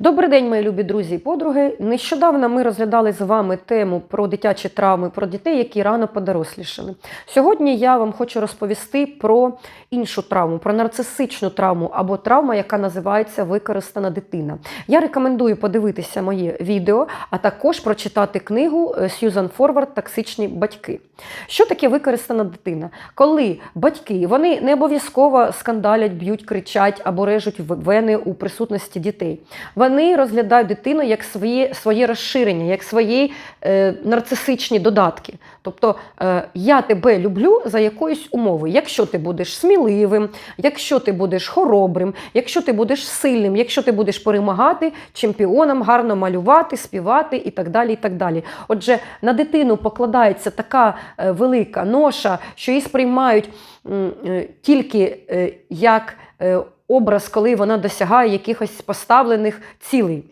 Добрий день, мої любі друзі і подруги. Нещодавно ми розглядали з вами тему про дитячі травми, про дітей, які рано подорослішали. Сьогодні я вам хочу розповісти про іншу травму, про нарцисичну травму або травма, яка називається використана дитина. Я рекомендую подивитися моє відео, а також прочитати книгу е, Сьюзан Форвард Токсичні батьки. Що таке використана дитина? Коли батьки вони не обов'язково скандалять, б'ють, кричать або режуть вени у присутності дітей. Вони розглядають дитину як своє, своє розширення, як свої е, нарцисичні додатки. Тобто е, я тебе люблю за якоюсь умови. Якщо ти будеш сміливим, якщо ти будеш хоробрим, якщо ти будеш сильним, якщо ти будеш перемагати чемпіоном, гарно малювати, співати і так далі. і так далі. Отже, на дитину покладається така е, велика ноша, що її сприймають м, е, тільки е, як е, образ, коли вона досягає якихось поставлених цілей.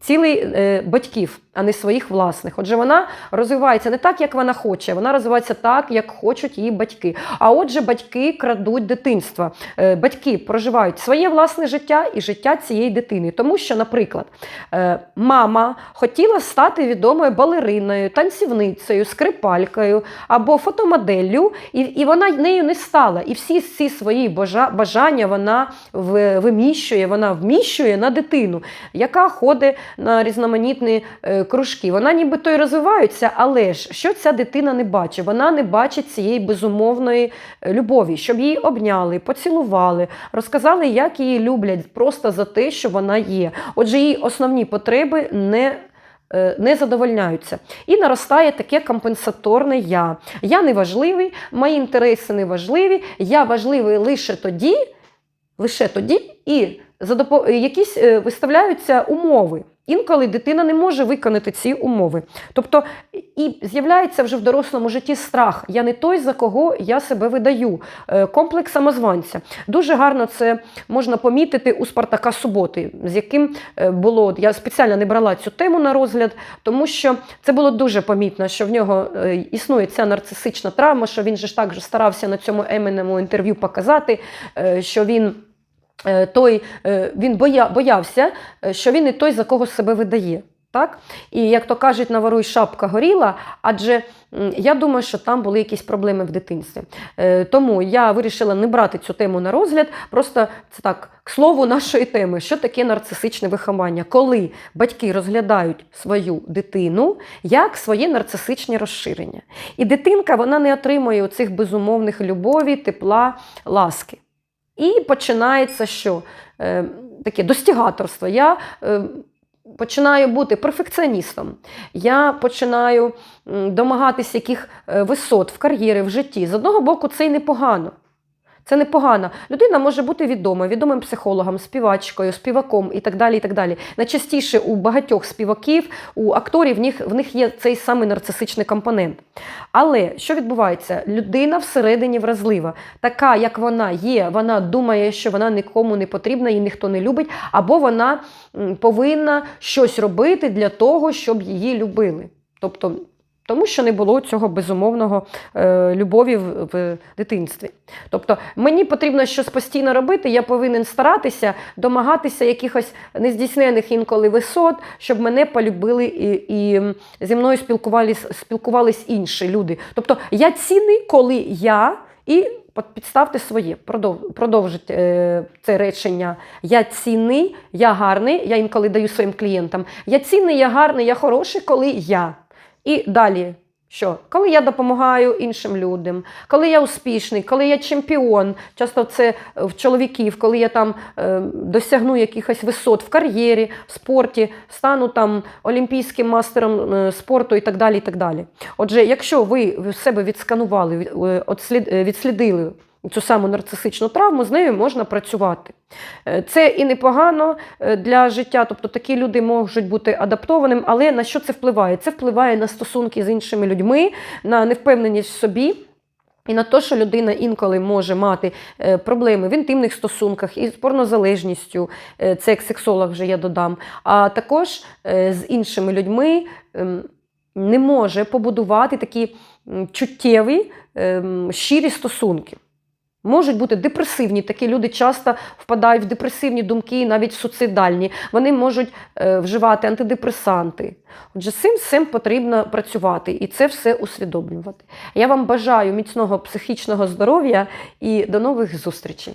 Цілей е, батьків, а не своїх власних. Отже, вона розвивається не так, як вона хоче, вона розвивається так, як хочуть її батьки. А отже, батьки крадуть дитинство. Е, батьки проживають своє власне життя і життя цієї дитини. Тому що, наприклад, е, мама хотіла стати відомою балериною, танцівницею, скрипалькою або фотомоделлю, і, вона нею не стала. І всі ці свої бажання вона виміщує, вона вміщує на дитину, яка ходить на різноманітні е, кружки. Вона нібито й розвивається, але ж що ця дитина не бачить? Вона не бачить цієї безумовної е, любові, щоб її обняли, поцілували, розказали, як її люблять просто за те, що вона є. Отже, її основні потреби не е, не задовольняються. І наростає таке компенсаторне я. Я не важливий, мої інтереси не важливі, я важливий лише тоді, лише тоді і за допо... якісь е, виставляються умови. Інколи дитина не може виконати ці умови. Тобто і з'являється вже в дорослому житті страх. Я не той, за кого я себе видаю. Е, Комплекс самозванця. Дуже гарно це можна помітити у Спартака Суботи, з яким е, було. Я спеціально не брала цю тему на розгляд, тому що це було дуже помітно, що в нього е, існує ця нарцисична травма, що він же ж так же старався на цьому еменному інтерв'ю показати, е, що він. Е, той, е, він боя, боявся, е, що він не той, за кого себе видає. Так? І як то кажуть, на вору й шапка горіла, адже я думаю, що там були якісь проблеми в дитинстві. Тому я вирішила не брати цю тему на розгляд. Просто це так, к слову нашої теми, що таке нарцисичне виховання, коли батьки розглядають свою дитину як своє нарцисичне розширення. І дитинка вона не отримує цих безумовних любові, тепла, ласки. І починається що? Е, таке достігаторство. Я е, починаю бути перфекціоністом. Я починаю домагатись яких е, висот в кар'єрі, в житті. З одного боку, це й непогано. Це непогано. Людина може бути відома, відомим психологом, співачкою, співаком і так далі. і так далі. Найчастіше у багатьох співаків, у акторів в них, в них є цей самий нарцисичний компонент. Але що відбувається? Людина всередині вразлива. Така, як вона є, вона думає, що вона нікому не потрібна, її ніхто не любить, або вона повинна щось робити для того, щоб її любили. Тобто, тому що не було цього безумовного е, любові в, в дитинстві. Тобто мені потрібно щось постійно робити, я повинен старатися домагатися якихось нездійснених інколи висот, щоб мене полюбили і, і зі мною спілкувались, спілкувались інші люди. Тобто я цінний, коли я і підставте своє, продовжить е, це речення. Я цінний, я гарний, я інколи даю своїм клієнтам. Я цінний, я гарний, я хороший, коли я. І далі. Що? Коли я допомагаю іншим людям, коли я успішний, коли я чемпіон, часто це в чоловіків, коли я там е, досягну якихось висот в кар'єрі, в спорті, стану там олімпійським мастером е, спорту і так далі. і так далі. Отже, якщо ви в себе відсканували, від- е, е, відслідили цю саму нарцисичну травму, з нею можна працювати. Е, Це і непогано е, для життя, тобто такі люди можуть бути адаптованим, але на що це впливає? Це впливає на стосунки з іншими людьми, на невпевненість в собі. І на те, що людина інколи може мати е, проблеми в інтимних стосунках із порнозалежністю, це як сексолог вже я додам, а також з іншими людьми ем, не може побудувати такі чуттєві, ем, щирі стосунки. Можуть бути депресивні, такі люди часто впадають в депресивні думки, навіть суцидальні. Вони можуть е, вживати антидепресанти. Отже, цим всім потрібно працювати і це все усвідомлювати. Я вам бажаю міцного психічного здоров'я і до нових зустрічей.